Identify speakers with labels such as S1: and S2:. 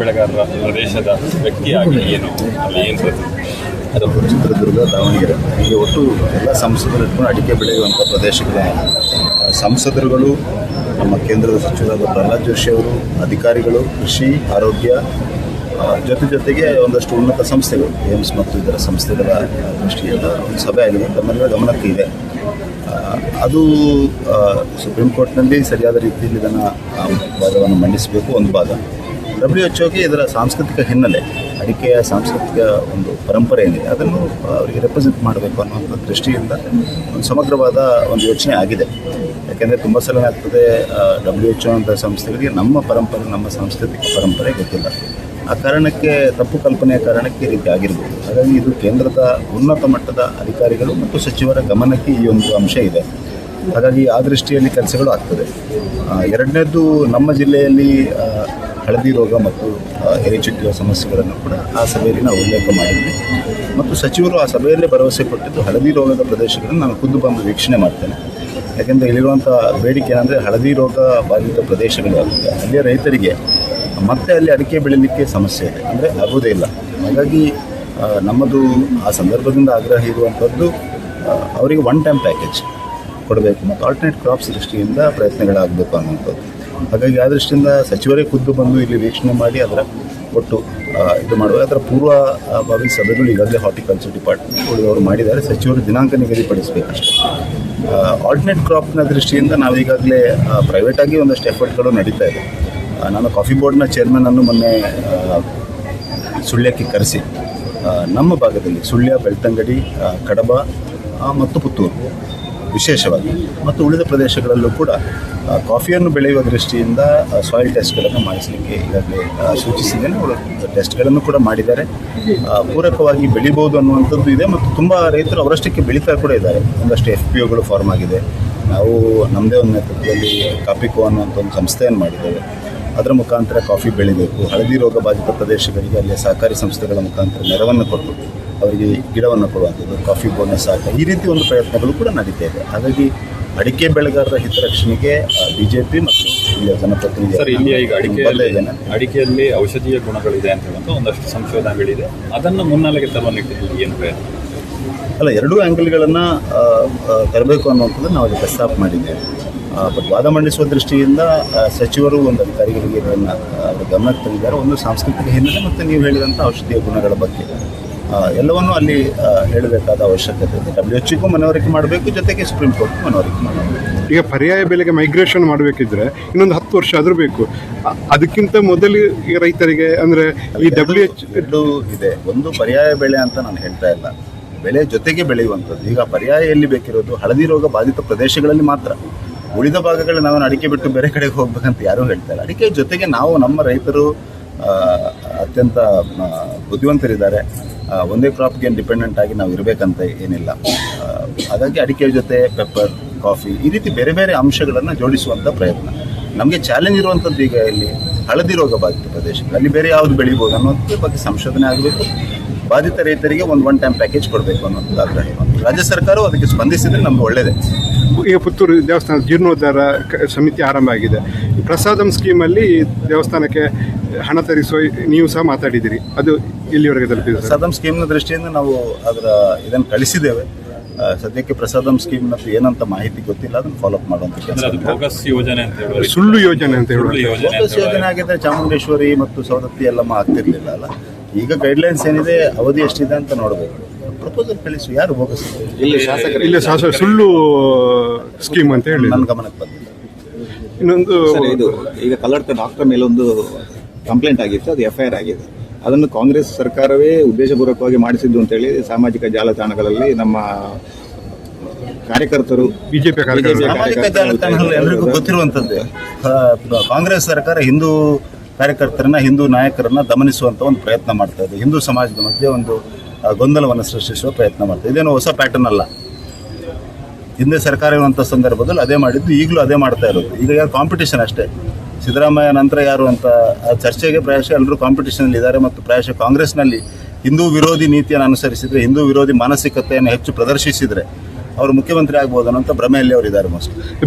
S1: ಬೆಳೆಗಾರರ ಪ್ರದೇಶದ ವ್ಯಕ್ತಿಯಾಗಿ ಏನು? ಅಲ್ಲಿ ಏನು
S2: ಅದು ಚಿತ್ರದುರ್ಗ, ದಾವಣಗೆರೆ. ಹೀಗೆ ಒಟ್ಟು ಎಲ್ಲ ಸಂಸದರು ಇಟ್ಕೊಂಡು ಅಡಿಕೆ ಬೆಳೆಯುವಂಥ ಪ್ರದೇಶಗಳ ಸಂಸದರುಗಳು, ನಮ್ಮ ಕೇಂದ್ರದ ಸಚಿವರಾದ ಪ್ರಹ್ಲಾದ್ ಜೋಶಿ ಅವರು, ಅಧಿಕಾರಿಗಳು, ಕೃಷಿ, ಆರೋಗ್ಯ ಜೊತೆ ಜೊತೆಗೆ ಒಂದಷ್ಟು ಉನ್ನತ ಸಂಸ್ಥೆಗಳು, ಏಮ್ಸ್ ಮತ್ತು ಇತರ ಸಂಸ್ಥೆಗಳ ದೃಷ್ಟಿಯಿಂದ ಒಂದು ಸಭೆ ಆಗಿದೆ. ತಮ್ಮೆಲ್ಲರ ಗಮನಕ್ಕೆ ಇದೆ. ಅದು ಸುಪ್ರೀಂ ಕೋರ್ಟ್ನಲ್ಲಿ ಸರಿಯಾದ ರೀತಿಯಲ್ಲಿ ಇದನ್ನು ವಾದವನ್ನು ಮಂಡಿಸಬೇಕು, ಒಂದು ಭಾಗ. ಡಬ್ಲ್ಯೂ ಎಚ್ ಓಗೆ ಇದರ ಸಾಂಸ್ಕೃತಿಕ ಹಿನ್ನೆಲೆ, ಅಡಿಕೆಯ ಸಾಂಸ್ಕೃತಿಕ ಒಂದು ಪರಂಪರೆ ಏನಿದೆ, ಅದನ್ನು ಅವರಿಗೆ ರೆಪ್ರೆಸೆಂಟ್ ಮಾಡಬೇಕು ಅನ್ನೋ ದೃಷ್ಟಿಯಿಂದ ಒಂದು ಸಮಗ್ರವಾದ ಒಂದು ಯೋಚನೆ ಆಗಿದೆ. ಯಾಕೆಂದರೆ ತುಂಬ ಸಲ ಆಗ್ತದೆ ಡಬ್ಲ್ಯೂ ಎಚ್ ಓ ಅಂತ ಸಂಸ್ಥೆಗಳಿಗೆ ನಮ್ಮ ಪರಂಪರೆ, ನಮ್ಮ ಸಾಂಸ್ಕೃತಿಕ ಪರಂಪರೆ ಗೊತ್ತಿಲ್ಲ. ಆ ಕಾರಣಕ್ಕೆ, ತಪ್ಪು ಕಲ್ಪನೆಯ ಕಾರಣಕ್ಕೆ ಈ ರೀತಿ ಆಗಿರ್ಬೋದು. ಹಾಗಾಗಿ ಇದು ಕೇಂದ್ರದ ಉನ್ನತ ಮಟ್ಟದ ಅಧಿಕಾರಿಗಳು ಮತ್ತು ಸಚಿವರ ಗಮನಕ್ಕೆ ಈ ಒಂದು ಅಂಶ ಇದೆ. ಹಾಗಾಗಿ ಆ ದೃಷ್ಟಿಯಲ್ಲಿ ಕೆಲಸಗಳು ಆಗ್ತದೆ. ಎರಡನೇದು ಎರಡನೇದ್ದು ನಮ್ಮ ಜಿಲ್ಲೆಯಲ್ಲಿ ಹಳದಿ ರೋಗ ಮತ್ತು ಎರೆಚುಟ್ಟಿರುವ ಸಮಸ್ಯೆಗಳನ್ನು ಕೂಡ ಆ ಸಭೆಯಲ್ಲಿ ನಾವು ಉಲ್ಲೇಖ ಮಾಡಿದ್ವಿ. ಮತ್ತು ಸಚಿವರು ಆ ಸಭೆಯಲ್ಲೇ ಭರವಸೆ ಕೊಟ್ಟಿದ್ದು ಹಳದಿ ರೋಗದ ಪ್ರದೇಶಗಳನ್ನು ನಾನು ಖುದ್ದು ಬಂದು ವೀಕ್ಷಣೆ ಮಾಡ್ತೇನೆ. ಯಾಕೆಂದರೆ ಇಲ್ಲಿರುವಂಥ ಬೇಡಿಕೆ ಏನಂದರೆ ಹಳದಿ ರೋಗ ಬಾಧಿತ ಪ್ರದೇಶಗಳು ಅಲ್ಲಿಯ ರೈತರಿಗೆ ಮತ್ತೆ ಅಲ್ಲಿ ಅಡಿಕೆ ಬೆಳೀಲಿಕ್ಕೆ ಸಮಸ್ಯೆ ಇದೆ. ಅಂದರೆ ಆಗೋದೇ ಇಲ್ಲ. ಹಾಗಾಗಿ ನಮ್ಮದು ಆ ಸಂದರ್ಭದಿಂದ ಆಗ್ರಹ ಇರುವಂಥದ್ದು ಅವರಿಗೆ ಒನ್ ಟೈಮ್ ಪ್ಯಾಕೇಜ್ ಕೊಡಬೇಕು ಮತ್ತು ಆಲ್ಟರ್ನೇಟ್ ಕ್ರಾಪ್ಸ್ ದೃಷ್ಟಿಯಿಂದ ಪ್ರಯತ್ನಗಳಾಗಬೇಕು ಅನ್ನುವಂಥದ್ದು. ಹಾಗಾಗಿ ಆ ದೃಷ್ಟಿಯಿಂದ ಸಚಿವರೇ ಖುದ್ದು ಬಂದು ಇಲ್ಲಿ ವೀಕ್ಷಣೆ ಮಾಡಿ ಅದರ ಒಟ್ಟು ಇದು ಮಾಡುವ ಅದರ ಪೂರ್ವ ಭಾವಿ ಸಭೆಗಳು ಈಗಾಗಲೇ ಹಾರ್ಟಿಕಲ್ಚರ್ ಡಿಪಾರ್ಟ್ಮೆಂಟ್ ಅವರು ಮಾಡಿದ್ದಾರೆ. ಸಚಿವರು ದಿನಾಂಕ ನಿಗದಿಪಡಿಸಬೇಕಷ್ಟೇ. ಆಲ್ಟರ್ನೇಟ್ ಕ್ರಾಪ್ನ ದೃಷ್ಟಿಯಿಂದ ನಾವೀಗಾಗಲೇ ಪ್ರೈವೇಟಾಗಿ ಒಂದಷ್ಟು ಎಫರ್ಟ್ಗಳು ನಡೀತಾ ಇದೆ. ನಾನು ಕಾಫಿ ಬೋರ್ಡ್ನ ಚೇರ್ಮನನ್ನು ಮೊನ್ನೆ ಸುಳ್ಯಕ್ಕೆ ಕರೆಸಿ ನಮ್ಮ ಭಾಗದಲ್ಲಿ ಸುಳ್ಯ, ಬೆಳ್ತಂಗಡಿ ಕಡಬ ಮತ್ತು ಪುತ್ತೂರು. ವಿಶೇಷವಾಗಿ. ಮತ್ತು ಉಳಿದ ಪ್ರದೇಶಗಳಲ್ಲೂ ಕೂಡ ಕಾಫಿಯನ್ನು ಬೆಳೆಯುವ ದೃಷ್ಟಿಯಿಂದ ಸಾಯಿಲ್ ಟೆಸ್ಟ್ಗಳನ್ನು ಮಾಡಿಸಲಿಕ್ಕೆ ಈಗಾಗಲೇ ಸೂಚಿಸಿದ್ದೇನೆ. ಟೆಸ್ಟ್ಗಳನ್ನು ಕೂಡ ಮಾಡಿದ್ದಾರೆ. ಪೂರಕವಾಗಿ ಬೆಳಿಬೋದು ಅನ್ನುವಂಥದ್ದು ಇದೆ. ಮತ್ತು ತುಂಬ ರೈತರು ಅವರಷ್ಟಕ್ಕೆ ಬೆಳೀತಾ ಕೂಡ ಇದ್ದಾರೆ. ಒಂದಷ್ಟು ಎಫ್ ಪಿ ಒಗಳು ಫಾರ್ಮ್ ಆಗಿದೆ. ನಾವು ನಮ್ಮದೇ ಒಂದು ನೇತೃತ್ವದಲ್ಲಿ ಕಾಪಿಕೋ ಅನ್ನುವಂಥ ಒಂದು ಸಂಸ್ಥೆಯನ್ನು ಮಾಡಿದ್ದೇವೆ. ಅದರ ಮುಖಾಂತರ ಕಾಫಿ ಬೆಳಿಬೇಕು. ಹಳದಿ ರೋಗ ಬಾಧಿತ ಪ್ರದೇಶಗಳಿಗೆ ಅಲ್ಲಿ ಸಹಕಾರಿ ಸಂಸ್ಥೆಗಳ ಮುಖಾಂತರ ನೆರವನ್ನು ಕೊಟ್ಟು ಅವರಿಗೆ ಗಿಡವನ್ನು ಕೊಡುವಂಥದ್ದು ಕಾಫಿ ಬೋನಸ್ ಹಾಕ ಈ ರೀತಿ ಒಂದು ಪ್ರಯತ್ನಗಳು ಕೂಡ ನಡೀತಾ ಇದೆ ಹಾಗಾಗಿ ಅಡಿಕೆ ಬೆಳೆಗಾರರ ಹಿತರಕ್ಷಣೆಗೆ ಬಿ ಜೆ ಪಿ ಮತ್ತು ಇಲ್ಲಿಯ ಜನಪ್ರತಿನಿಧಿ
S1: ಸರ್ ಇಲ್ಲಿ ಈಗ
S2: ಅಡಿಕೆ
S1: ಅಡಿಕೆಯಲ್ಲಿ ಅಡಿಕೆಯಲ್ಲಿ ಔಷಧೀಯ ಗುಣಗಳಿದೆ ಅಂತ ಹೇಳುವಂಥ ಒಂದಷ್ಟು ಸಂಶೋಧನೆಗಳಿದೆ. ಅದನ್ನು ಮುನ್ನೆಲೆಗೆ ತರುವ ನಿಟ್ಟಿನಲ್ಲಿ ಏನು ಪ್ರಯತ್ನ?
S2: ಅಲ್ಲ ಎರಡೂ ಆ್ಯಂಗಲ್ಗಳನ್ನು ತರಬೇಕು ಅನ್ನುವಂಥದ್ದು ನಾವು ಅದಕ್ಕೆ ಪ್ರಸ್ತಾಪ ಮಾಡಿದ್ದೇವೆ. ಬಟ್ ವಾದ ಮಂಡಿಸುವ ದೃಷ್ಟಿಯಿಂದ ಸಚಿವರು ಒಂದು ಅಧಿಕಾರಿಗಳಿಗೆ ಇದನ್ನು ಗಮನಕ್ಕೆ ತಂದಿದ್ದಾರೆ. ಒಂದು ಸಾಂಸ್ಕೃತಿಕ ಹಿನ್ನೆಲೆ ಮತ್ತು ನೀವು ಹೇಳಿದಂಥ ಔಷಧೀಯ ಗುಣಗಳ ಬಗ್ಗೆ. ಎಲ್ಲವನ್ನೂ ಅಲ್ಲಿ ಹೇಳಬೇಕಾದ ಅವಶ್ಯಕತೆ ಇದೆ. ಡಬ್ಲ್ಯೂ ಎಚ್ಗೂ ಮನವರಿಕೆ ಮಾಡಬೇಕು ಜೊತೆಗೆ ಸುಪ್ರೀಂ ಕೋರ್ಟ್ ಮನವರಿಕೆ ಮಾಡಬೇಕು.
S3: ಈಗ ಪರ್ಯಾಯ ಬೆಲೆಗೆ ಮೈಗ್ರೇಷನ್ ಮಾಡಬೇಕಿದ್ರೆ ಇನ್ನೊಂದು ಹತ್ತು ವರ್ಷ ಆದರೂ ಬೇಕು. ಅದಕ್ಕಿಂತ ಮೊದಲು ರೈತರಿಗೆ ಅಂದರೆ ಈ ಡಬ್ಲ್ಯೂ ಎಚ್
S2: ಇದೆ. ಒಂದು ಪರ್ಯಾಯ ಬೆಳೆ ಅಂತ ನಾನು ಹೇಳ್ತಾ ಇಲ್ಲ. ಬೆಳೆ ಜೊತೆಗೆ ಬೆಳೆಯುವಂಥದ್ದು. ಈಗ ಪರ್ಯಾಯ ಎಲ್ಲಿ ಬೇಕಿರೋದು? ಹಳದಿ ರೋಗ ಬಾಧಿತ ಪ್ರದೇಶಗಳಲ್ಲಿ ಮಾತ್ರ. ಉಳಿದ ಭಾಗಗಳಲ್ಲಿ ನಾವು ಅಡಿಕೆ ಬಿಟ್ಟು ಬೇರೆ ಕಡೆಗೆ ಹೋಗ್ಬೇಕಂತ ಯಾರೂ ಹೇಳ್ತಾ ಇಲ್ಲ. ಅಡಿಕೆ ಜೊತೆಗೆ ನಾವು ನಮ್ಮ ರೈತರು ಅತ್ಯಂತ ಬುದ್ಧಿವಂತರಿದ್ದಾರೆ. ಒಂದೇ ಕ್ರಾಪ್ಗೆ ಡಿಪೆಂಡೆಂಟ್ ಆಗಿ ನಾವು ಇರಬೇಕಂತ ಏನಿಲ್ಲ. ಹಾಗಾಗಿ ಅಡಿಕೆ ಜೊತೆ ಪೆಪ್ಪರ್ ಕಾಫಿ ಈ ರೀತಿ ಬೇರೆ ಬೇರೆ ಅಂಶಗಳನ್ನು ಜೋಡಿಸುವಂಥ ಪ್ರಯತ್ನ. ನಮಗೆ ಚಾಲೆಂಜ್ ಇರುವಂಥದ್ದು ಈಗ ಇಲ್ಲಿ ಹಳದಿ ರೋಗ ಬಾಧಿತ ಪ್ರದೇಶಗಳು ಅಲ್ಲಿ ಬೇರೆ ಯಾವುದು ಬೆಳಿಬೋದು ಅನ್ನೋದ್ರ ಬಗ್ಗೆ ಸಂಶೋಧನೆ ಆಗಬೇಕು. ಬಾಧಿತ ರೈತರಿಗೆ ಒಂದು ಒನ್ ಟೈಮ್ ಪ್ಯಾಕೇಜ್ ಕೊಡಬೇಕು ಅನ್ನೋದು ಆಗ್ರಹ ರಾಜ್ಯ ಸರ್ಕಾರವು ಅದಕ್ಕೆ ಸ್ಪಂದಿಸಿದರೆ ನಮ್ಗೆ ಒಳ್ಳೆಯದೇ
S3: ಈಗ ಪುತ್ತೂರು ದೇವಸ್ಥಾನ ಜೀರ್ಣೋದ್ಧಾರ ಸಮಿತಿ ಆರಂಭ ಆಗಿದೆ. ಪ್ರಸಾದಂ ಸ್ಕೀಮಲ್ಲಿ ದೇವಸ್ಥಾನಕ್ಕೆ ಹಣ ತರಿಸುವ ನೀವು ಸಹ ಮಾತಾಡಿದ್ದೀರಿ. ಅದು ಇಲ್ಲಿವರೆಗೆ ತಲುಪಿದೆ ಸರ್?
S2: ಪ್ರಸಾದಂ ಸ್ಕೀಮ್ನ ದೃಷ್ಟಿಯಿಂದ ನಾವು ಅದರ ಇದನ್ನು ಕಳಿಸಿದ್ದೇವೆ. ಸದ್ಯಕ್ಕೆ ಪ್ರಸಾದಂ ಸ್ಕೀಮ್ ಮತ್ತು ಏನಂತ ಮಾಹಿತಿ ಗೊತ್ತಿಲ್ಲ ಅದನ್ನು ಫಾಲೋಅಪ್ ಮಾಡುವಂಥ ಕೆಲಸ
S1: ಅಂದ್ರೆ ಯೋಜನೆ ಅಂತ
S3: ಸುಳ್ಳು ಯೋಜನೆ ಅಂತ
S1: ಹೇಳಿ
S2: ಫೋಕಸ್ ಯೋಜನೆ ಆಗಿದ್ರೆ ಚಾಮುಂಡೇಶ್ವರಿ ಮತ್ತು ಸವದತ್ತಿ ಎಲ್ಲ ಆಗ್ತಿರ್ಲಿಲ್ಲ ಅಲ್ಲ? ಈಗ ಗೈಡ್ಲೈನ್ಸ್ ಏನಿದೆ ಅವಧಿ ಎಷ್ಟಿದೆ ಅಂತ ನೋಡಬೇಕು. ಪ್ರಪೋಸಲ್ ಕಳಿಸು ಯಾರು ಬೋಗಸ್?
S4: ಇಲ್ಲಿ ಶಾಸಕರು
S3: ಇಲ್ಲ ಶಾಸಕ ಸುಳ್ಳು ಸ್ಕೀಮ್ ಅಂತ ಹೇಳಿ
S2: ನನ್ನ ಗಮನಕ್ಕೆ ಬಂದಿಲ್ಲ.
S3: ಇನ್ನೊಂದು
S4: ಸರ್ ಇದು ಈಗ ಕಲ್ಲಡ್ಕ ಡಾಕ್ಟರ್ ಮೇಲೊಂದು ಕಂಪ್ಲೇಂಟ್ ಆಗಿತ್ತು ಅದು ಎಫ್ ಐ ಆರ್ ಆಗಿದೆ. ಅದನ್ನು ಕಾಂಗ್ರೆಸ್ ಸರ್ಕಾರವೇ ಉದ್ದೇಶಪೂರ್ವಕವಾಗಿ ಮಾಡಿಸಿದ್ದು ಅಂತೇಳಿ ಸಾಮಾಜಿಕ ಜಾಲತಾಣಗಳಲ್ಲಿ ನಮ್ಮ ಕಾರ್ಯಕರ್ತರು
S3: ಬಿಜೆಪಿ
S2: ಸಾಮಾಜಿಕ ಜಾಲತಾಣಗಳು ಎಲ್ಲರಿಗೂ ಗೊತ್ತಿರುವಂಥದ್ದೇ. ಕಾಂಗ್ರೆಸ್ ಸರ್ಕಾರ ಹಿಂದೂ ಕಾರ್ಯಕರ್ತರನ್ನ ಹಿಂದೂ ನಾಯಕರನ್ನ ದಮನಿಸುವಂತ ಒಂದು ಪ್ರಯತ್ನ ಮಾಡ್ತಾ ಇದೆ. ಹಿಂದೂ ಸಮಾಜದ ಮಧ್ಯೆ ಒಂದು ಗೊಂದಲವನ್ನು ಸೃಷ್ಟಿಸುವ ಪ್ರಯತ್ನ ಮಾಡ್ತಾ ಇದೆ. ಇದೇನು ಹೊಸ ಪ್ಯಾಟರ್ನ್ ಅಲ್ಲ. ಹಿಂದೆ ಸರ್ಕಾರ ಇರುವಂಥ ಸಂದರ್ಭದಲ್ಲಿ ಅದೇ ಮಾಡಿದ್ದು ಈಗಲೂ ಅದೇ ಮಾಡ್ತಾ ಇರೋದು. ಈಗ ಯಾರು ಕಾಂಪಿಟೇಷನ್ ಅಷ್ಟೇ. ಸಿದ್ದರಾಮಯ್ಯ ನಂತರ ಯಾರು ಅಂತ ಆ ಚರ್ಚೆಗೆ ಪ್ರಾಯಶಃ ಎಲ್ಲರೂ ಕಾಂಪಿಟೇಷನ್ ಇದ್ದಾರೆ ಮತ್ತು ಪ್ರಾಯಶಃ ಕಾಂಗ್ರೆಸ್ನಲ್ಲಿ ಹಿಂದೂ ವಿರೋಧಿ ನೀತಿಯನ್ನು ಅನುಸರಿಸಿದರೆ, ಹಿಂದೂ ವಿರೋಧಿ ಮಾನಸಿಕತೆಯನ್ನು ಹೆಚ್ಚು ಪ್ರದರ್ಶಿಸಿದರೆ ಅವರು ಮುಖ್ಯಮಂತ್ರಿ ಆಗ್ಬೋದು ಅನ್ನೋಂಥ ಭ್ರಮೆಯಲ್ಲಿ ಅವರು ಇದ್ದಾರೆ ಮೋಸ್ಟ್ಲಿ